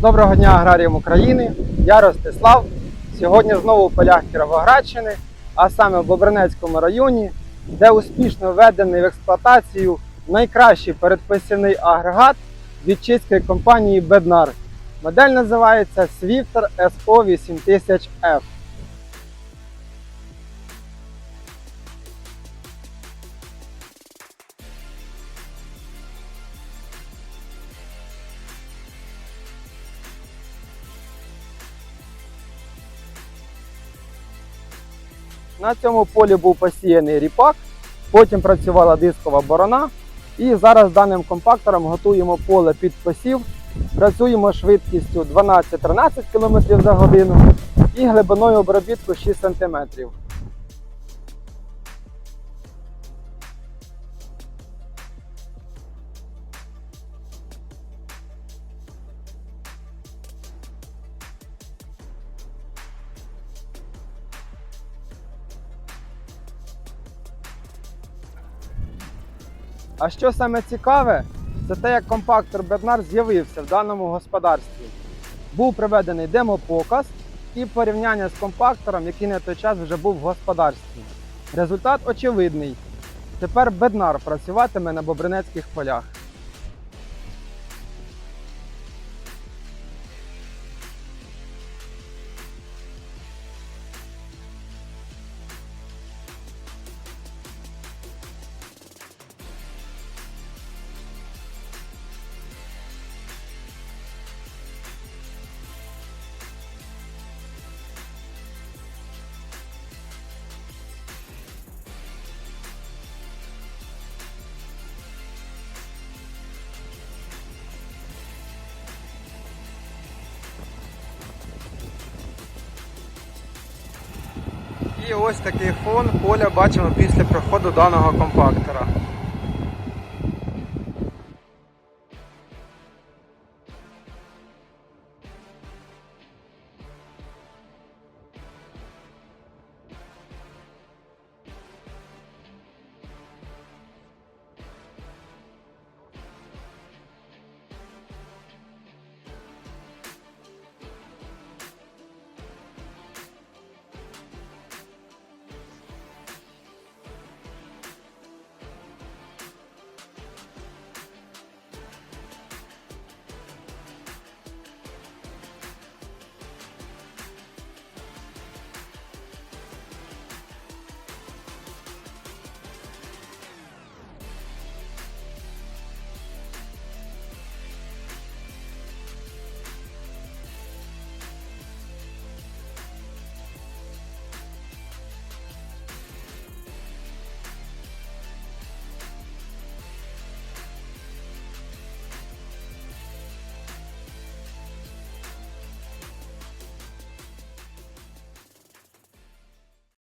Доброго дня аграріям України! Я Ростислав. Сьогодні знову у полях Кіровоградщини, а саме в Бобринецькому районі, де успішно введений в експлуатацію найкращий передписівний агрегат від компанії Беднар. Модель називається Swifter SO8000F. На цьому полі був посіяний ріпак, потім працювала дискова борона. І зараз даним компактором готуємо поле під посів. Працюємо швидкістю 12-13 км за годину і глибиною обробітку 6 см. А що саме цікаве, це те, як компактор Bednar з'явився в даному господарстві. Був проведений демопоказ і порівняння з компактором, який на той час вже був в господарстві. Результат очевидний. Тепер Беднар працюватиме на бобринецьких полях. І ось такий фон поля бачимо після проходу даного компактора.